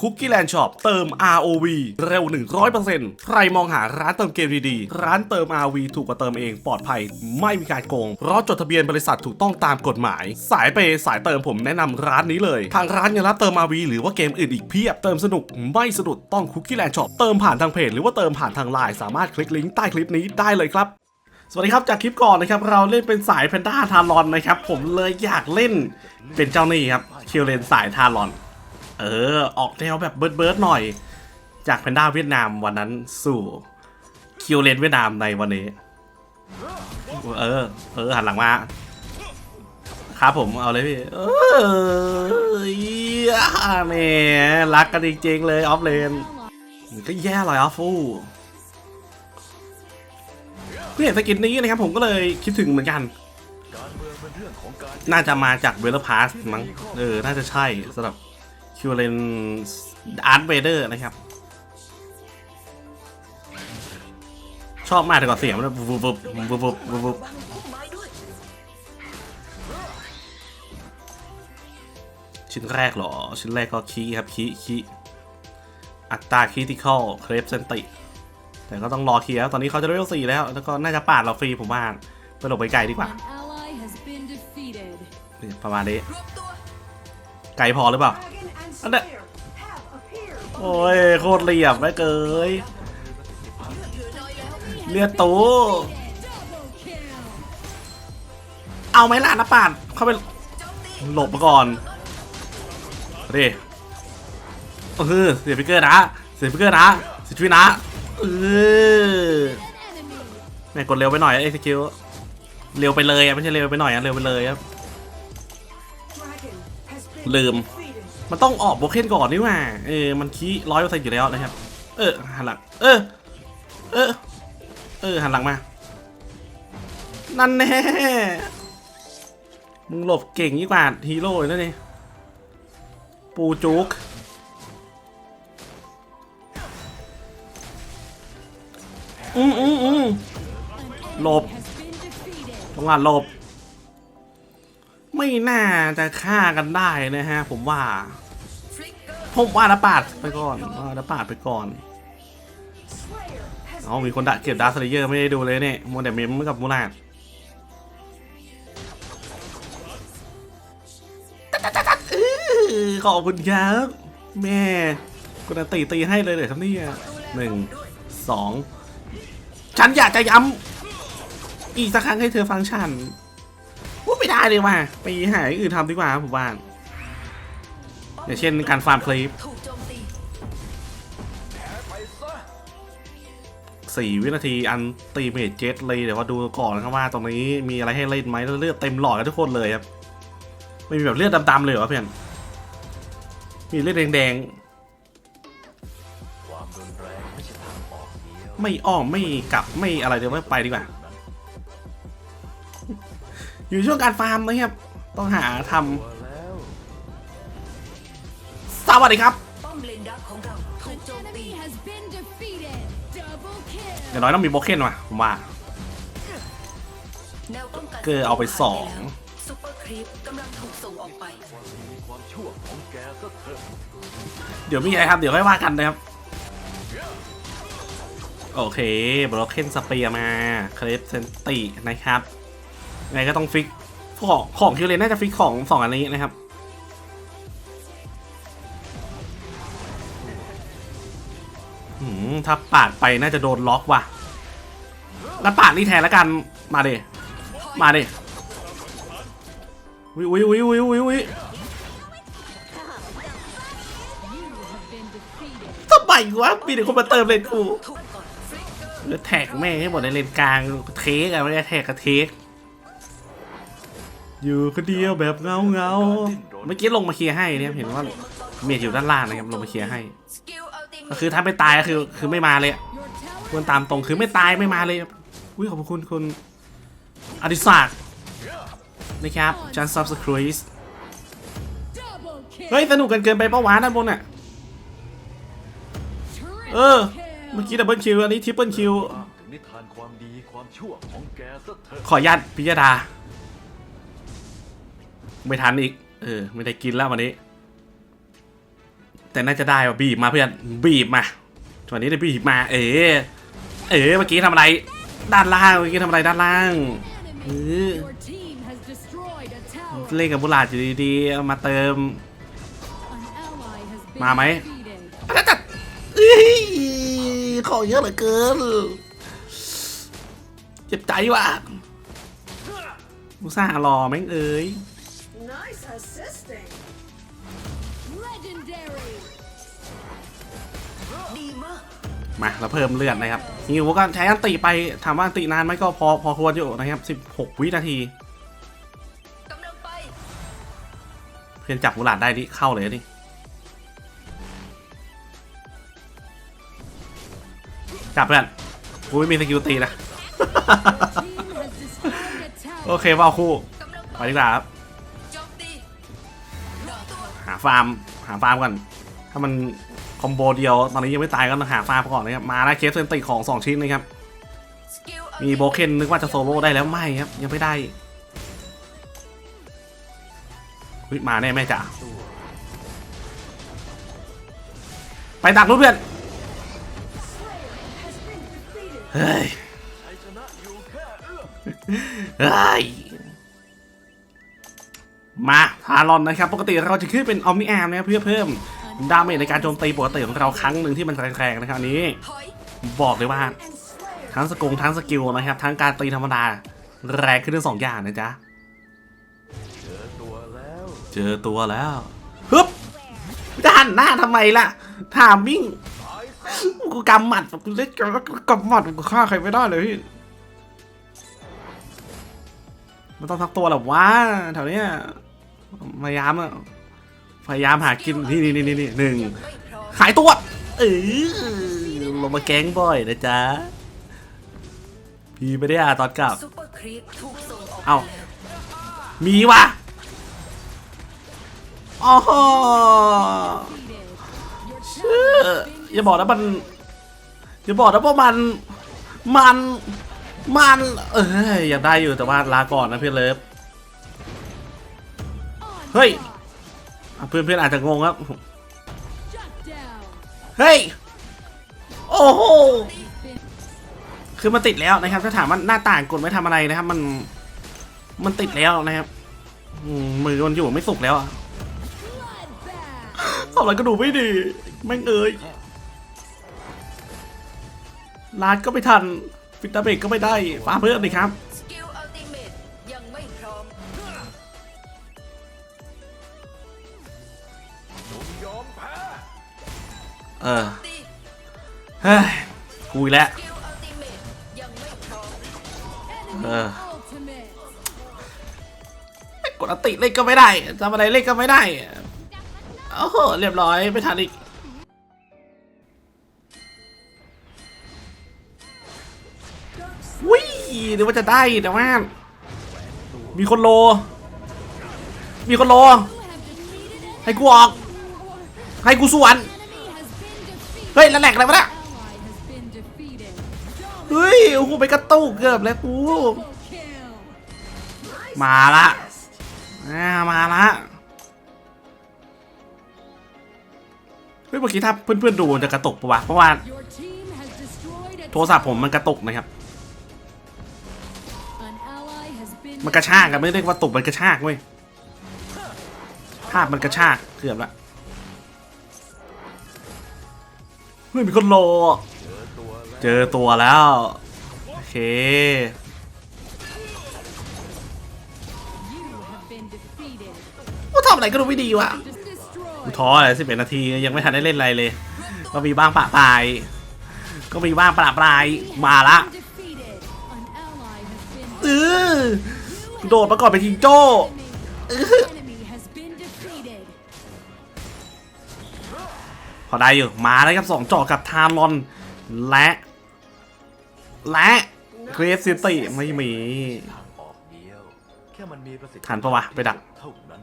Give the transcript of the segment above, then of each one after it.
คุกกี้แลนด์ช็อปเติม ROV เร็ว 100%ใครมองหาร้านเติมเกมดีๆ ร้านเติม ROV ถูกกว่าเติมเองปลอดภัย ไม่มีการโกง เพราะจดทะเบียนบริษัทถูกต้องตามกฎหมาย สายเปสายเติมผมแนะนำร้านนี้เลย ทางร้านยังรับเติม ROV หรือว่าเกมอื่นอีกเพียบเติมสนุกไม่สะดุดต้องคุกกี้แลนด์ช็อปเติมผ่านทางเพจหรือว่าเติมผ่านทางไลน์สามารถคลิกลิงก์ใต้คลิปนี้ได้เลยครับสวัสดีครับจากคลิปก่อนนะครับเราเล่นเป็นสายแพนด้าทารอนนะครับผมเลยอยากเล่นเป็นเจ้านี่ครับคิวเลนสายทารอน เออ ออกแนวแบบเบิร์ดเบิร์ดหน่อย จากแพนด้าเวียดนามวันนั้นสู่คิวเลนเวียดนามในวันนี้ เออ เออหันหลังมาครับผมเอาเลยพี่เออเหี้ยแหมรักกันจริงๆเลยออฟเลนก็แย่เลยออฟฟูเพื่อเห็นสกินนี้นะครับผมก็เลยคิดถึงเหมือนกัน น่าจะมาจากเวลพาสมั้งเออ น่าจะใช่สำหรับ คิวเลนอาร์ตเวเดอร์นะครับ ชอบมากแต่ก่อนเสียงมันบุบบุบบุบบุบบุบบุบบุบชิ้นแรกเหรอ ชิ้นแรกก็คีย์ครับคีย์คีย์อัตราคริติคอลเครปเซนติ แต่ก็ต้องรอเคลียร์ตอนนี้เขาจะเลเวลสี่แล้ว แล้วก็น่าจะปาดเราฟรีผมว่าไปหลบไปไกลดีกว่า An ally has been defeated. นี่ประมาณนี้ไกลพอหรือเปล่า อันเนี้ยโอ้ยโคตรเหลี่ยมไม่เกยเลือดตูเอาไหมล่ะนะป่าดเข้าไปหลบมาก่อนดิเออเสียฟิกเกอร์นะเสียฟิกเกอร์นะเสียชีวิตนะเออแม่กดเร็วไปหน่อยไอ้สกิลเร็วไปเลยอะไม่ใช่เร็วไปหน่อยอะเร็วไปเลยครับลืม มันต้องออกโบเคนก่อนนี่ว่าเออมันคีร้อยเปอร์เซ็นต์อยู่แล้วนะครับ เออหันหลัง เออ เออ เออหันหลังมา นั่นแน่มึงหลบเก่งยิ่งกว่าฮีโร่เลยนะนี่ปูจุกอืมอืมอืม An Lộp. enemy has been defeated. จังหวะหลบ ไม่น่าจะฆ่ากันได้นะฮะ ผมว่า ผมว่านะปาดไปก่อนว่านะปาดไปก่อนเอามีคนดะเก็บดาร์สเลเยอร์ไม่ได้ดูเลยเนี่ยโมเดลเมมกับมูนาดขอบคุณครับแม่คุณตีตีให้เลยเลยครับนี่หนึ่งสองฉันอยากจะย้ำอีกสักครั้งให้เธอฟังฉัน พูดไม่ได้เลยว่ะไปหาอย่างอื่นทำดีกว่าผมว่าอย่างเช่นการฟาร์มคลิปสี่วินาทีอันตีเมจเจ็ตเลยเดี๋ยวว่าดูก่อนนะครับว่าตรงนี้มีอะไรให้เล่นไหมเลือดเต็มหลอดกันทุกคนเลยครับไม่มีแบบเลือดดำๆเลยเหรอเพื่อนมีเลือดแดงๆไม่อ้อมไม่กลับไม่อะไรเดี๋ยวไม่ไปดีกว่า อยู่ช่วงการฟาร์มนะครับ ต้องหาทำสวัสดีครับป้อมเลนดักของเราถูก An โจมตี enemy has been defeated. Double อย่าง kill. น้อยต้องมีโบเคนว่ะผมว่าแนวป้องกันเกอร์เอาไปสองซุปเปอร์ครีปกำลังถูกส่งออกไปเดี๋ยวมีอะไรครับ เดี๋ยวค่อยว่ากันนะครับ โอเคบล็อกเคนสเปียมาเคลปเซนตินะครับยัง ไงก็ต้องฟิกของของคิวเลนน่าจะฟิกของสองอันนี้นะครับถ้าปาดไปน่าจะโดนล็อกว่ะงั้นปาดนี่แทนแล้วกัน มาเดมาเดวิววิววิววิววิววิทำไมวะมีแต่คนมาเติมเลนกูถูกก่อนฟลิกเกอร์เลือแท็กแม่งให้หมดในเลนกลาง เทคอะไม่ได้แท็กกับเทค อยู่คนเดียวแบบเงาเงาๆเมื่อกี้ลงมาเคลียร์ให้เนี่ยเห็นว่าเมียอยู่ด้านล่างนะครับลงมาเคลียร์ให้สกิลอัลติเมก็คือถ้าไม่ตายก็คือคือไม่มาเลยอะ Your tower ควรตามตรงคือไม่ตายไม่มาเลยครับอุ้ยขอบคุณคุณอดิศักดิ์นะครับจันซับสคริส double kill. เฮ้ยสนุกกันเกินไปเป้าวะด้านบนอะ Triple เออเมื่อ kill. กี้ดับเบิลคิวอันนี้ทริปเปิลคิวถึงนิทานความดีความชั่วของแกสักเถอะขออนุญาตพิยดา ไม่ทันอีก เออ ไม่ได้กินแล้ววันนี้ แต่น่าจะได้ว่ะบีบมาเพื่อน บีบมาจังหวะนี้ได้บีบมา เอ๋เอ๋เมื่อกี้ทำอะไร ด้านล่าง เมื่อกี้ทำอะไรด้านล่าง Enemy. Ừ. Your team has destroyed a tower. เล่นกับบุหลาดอยู่ดีๆ มาเติม มาไหม defeated. อาจารย์เอ้ยของเยอะเหลือเกิน เจ็บใจว่ะอุตส่ารอแม่งเอ้ย Nice assisting Legendary. ดีมากมาเราเพิ่มเลือดนะครับฮิวก็ใช้อันติไปถามว่าอันตินานไหมก็พอพอควรอยู่นะครับ 16 วินาที กำลังไป เพื่อนจับบุหลาดได้ดิเข้าเลยดิจับเพื่อนกูไม่มีสกิลตีนะ Team has destroyed a โอ tower. เคว่าเอาคู่กำลังไปดีกว่าครับ ฟาร์มหาฟาร์มก่อน ถ้ามันคอมโบเดียวตอนนี้ยังไม่ตายก็หาฟาร์มก่อนนะครับ มาแล้วเคสเซนติของ 2 ชิ้นนะครับ มีโบเคนนึกว่าจะโซโล่ได้แล้วไม่ครับ ยังไม่ได้เฮ้ยมาแน่แม่จ๋าไปดักนู้เพื่อน เฮ้ยชัยชนะอยู่แค่เอื้อมเฮ้ย มาทารอนนะครับ ปกติเราจะขึ้นเป็นออมนิอมนะเพื่อเพิ่มดาเมจในการโจมตีปกติของเราครั้งหนึ่งที่มันแรงๆนะครับนี้ บอกเลยว่า ทั้งสกงทั้งสกิลนะครับ ทั้งการตีธรรมดา แรงขึ้นทั้งสองอย่างนะจ๊ะ เจอตัวแล้วเจอตัวแล้วฮึบจะหันหน้าทำไมล่ะถามมิ่งกูกำหมัดกูเล่นกำหมัดกูฆ่าใครไม่ได้เลยพี่มันต้องทักตัวหละว่าแถวเนี้ย พยายามอะพยายามหากินนี่นี่นี่นี่หนึ่งยังไม่พร้อมขายตัวเออลงมาแก๊งบ่อยนะจ๊ะพี่ไม่ได้อ่านตอนกลับซุปเปอร์ครีปถูกส่งออกเอ้าไปแล้วมีว่ะอ๋อ Defeated. Your เชื่อ tower has been อย่าบอกนะมันอย่าบอกนะว่ามันมันมันเอ้ยอยากได้อยู่แต่ว่าลาก่อนนะเพื่อนเลิฟ onslaught. เฮ้ยเพื่อนเพื่อนอาจจะงงครับ เฮ้ย โอ้โห คือมันติดแล้วนะครับ ถ้าถามว่าหน้าต่างกดไม่ทำอะไรนะครับ มัน มันติดแล้วนะครับมือมันอยู่ไม่สุกแล้วอะทำอะไรก็ดูไม่ดี แม่งเอ้ยลาดก็ไม่ทันฟิตาเบกก็ไม่ได้ฟ้าเพิ่มเลยครับ เออเฮ้ยกูอีกแล้วสกิลอัลติเมตยังไม่พร้อกดอัติเล่นก็ไม่ได้ทำอะไรเล่นก็ไม่ได้โอ้โหเรียบร้อยไม่ทันอีกวิเดี๋ยวว่าจะได้แต่ว่ามีคนโล มีคนโล ให้กูออก ให้กูสวน เฮ้ยแล้วแหลกอะไรวะเนี่ยเฮ้ยโอ้โหไปกระตุกเกือบแล้วกูมาละอ่ามาละเฮ้ยเมื่อกี้ถ้าเพื่อนๆดูจะกระตุกปะวะเพราะว่าโทรศัพท์ผมมันกระตุกนะครับ มันกระชากกันไม่ได้ว่าตุกมันกระชากเว้ยภาพมันกระชากเกือบละ ฮ้ยมีคนโลเจอตัวแล้วเจอตัวแล้ว โอเค You have been defeated. ว่าทำอะไรก็ดูไม่ดีวะ Destroyed. กูท้อเลยสิบเอ็ดนาทียังไม่ทันได้เล่นอะไรเลย ก็มีบ้างปะปลาย ก็มีบ้างปะปลายมาละ Been defeated. An ally has been เออโดดมาก่อนไปนทิงโจ้ enemy has been พอได้อยู่ มาแล้วครับสองจอกับทารอน และ และเกรฟซิตี้ไม่มีทางออกเดียวแค่มันมีประสิทธิทันปะวะ ไปดักเท่านั้น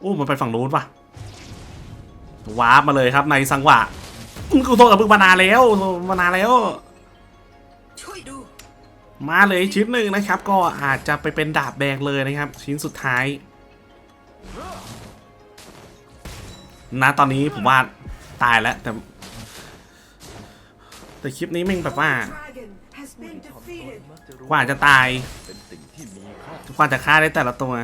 โอ้มันไปฝั่งนู้นปะวาร์ปมาเลยครับในสังหวะอืมกูโทษกับมึงมานานแล้วมานานแล้วช่วยดูมาเลยชิ้นหนึ่งนะครับ ก็อาจจะไปเป็นดาบแดงเลยนะครับ ชิ้นสุดท้าย นะตอนนี้ผมว่าตายแล้วแต่ แต่คลิปนี้แม่งแบบว่า กว่าจะตาย กว่าจะฆ่าได้แต่ละตัว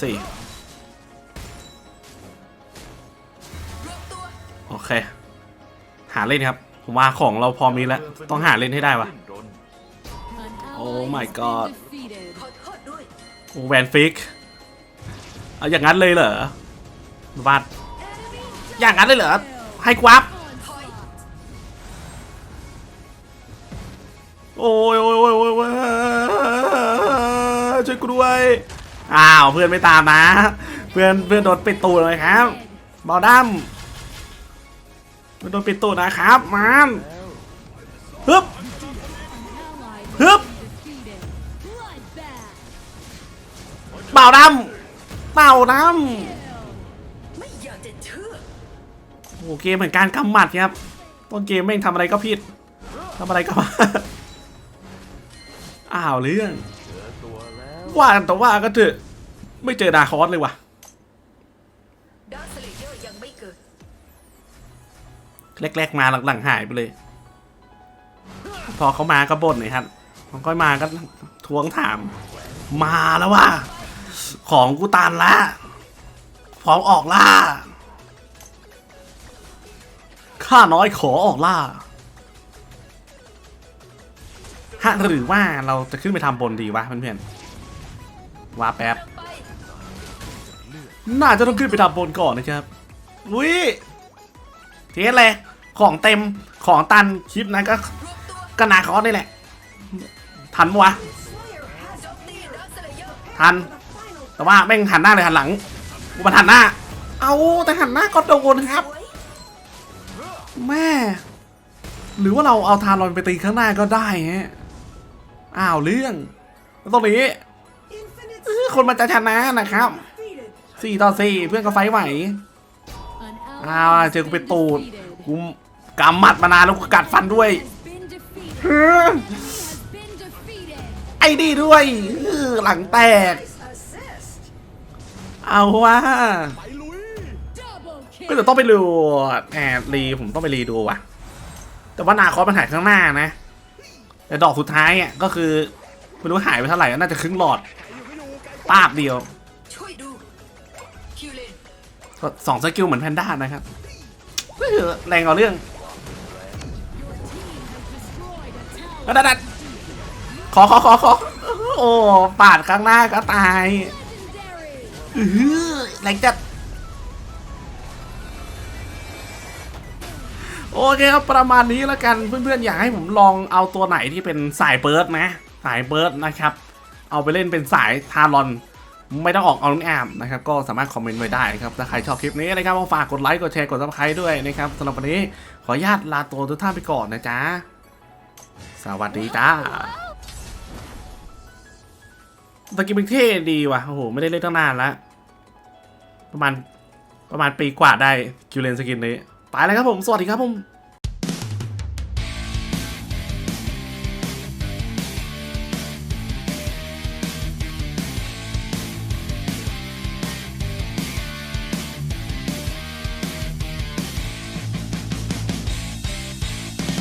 สี่โอเค หาเล่นครับ ผมว่าของเราพอมีแล้ว ต้องหาเล่นให้ได้วะดิ้ my God. โอ้แวนฟิก เอาอย่างนั้นเลยเหรอบัดอย่างนั้นเลยเหรอ ให้กวับโอ้ยโอ้ยโอ้ยโอ้ยช่วยกูด้วย อ้าวเพื่อนไม่ตามนะ เพื่อนเพื่อนโดนปิดตูเลยครับบอดัมเพื่อนโดนปิดตูนะครับมันฮึบ Ally Hup. เป่าดำเป่าดไม่อยากจะเชื่อำโอเกมเหมือนการกำหมัดครับ ต้นเกมแม่งทำอะไรก็ผิดทำอะไรก็อ้าวเรื่องว่ากันแต่ว่าก็เถอะไม่เจอดาคอสเลยว่ะแรกๆมาหลังๆหายไปเลย พอเขามาก็บ่นเลยครับพอค่อยมาก็ทวงถาม มาแล้วว่ะ ของกูตันละพร้อมออกล่า ข้าน้อยขอออกล่าฮะหรือว่าเราจะขึ้นไปทำบนดีวะเพื่อนๆว่าแป๊บ น่าจะต้องขึ้นไปทำบนก่อนนะครับอุ้ยเทสเลย ของเต็มของตันคลิปนั้นก็รวมตัวก็นาคอสนี่แหละ ทันปะวะโจมตีดาร์คสเลเยทัน แต่ว่าแม่งหันหน้าเลยหันหลังกูมาหันหน้า เอาแต่หันหน้าก็โดนครับสวยแม่ หรือว่าเราเอาทารอนไปตีข้างหน้าก็ได้ฮะอ้าวเรื่องแล้วตรงนี้ Infinite เอ้อคนมันจะชนะนะครับ defeated. สี่ต่อสี่เพื่อนก็ไฟท์ไหว An อ้าว ally เจอ has กูไป been ตูด defeated. กูกำหมัดมานานแล้วกูกัดฟันด้วย Has been defeated. เฮ้อ He has been defeated. ไอ้ดีด้วยเออหลังแตก Nice assist. เอาว่า Double ก็ kill. จะต้องไปดูแอบรีผมต้องไปรีดูว่ะ แต่ว่านาคอสมันหายข้างหน้านะ แต่ดอกสุดท้ายอะก็คือไม่รู้หายไปเท่าไหร่น่าจะครึ่งหลอดปาบเดียวช่วยดูคิวเลนก็สองสกิลเหมือนแพนด้านะครับเออแรงเอาเรื่อง Destroyed a tower. นั่นนั่นขอขอขอขอโอ้ปาดข้างหน้าก็ตาย Legendary. อือแรงจัดโอเคครับประมาณนี้แล้วกันเพื่อนๆอยากให้ผมลองเอาตัวไหนที่เป็นสายเบิร์ดนะ สายเบิร์ดนะครับ เอาไปเล่นเป็นสายทารอน ไม่ต้องออกเอาลุงแอมนะครับ ก็สามารถคอมเมนต์ไว้ได้ครับถ้าใครชอบคลิปนี้นะครับก็ฝากกดไลค์กดแชร์กดซับสไครต์ด้วยนะครับสำหรับวันนี้ขออนุญาตลาตัวทุกท่านไปก่อนนะจ๊ะสวัสดีจ้า สกินเป็นเท่ดีว่ะโอ้โหไม่ได้เล่นตั้งนานแล้วประมาณประมาณปีกว่าได้คิวเลนสกินนี้ ไปแล้วครับผม สวัสดีครับผม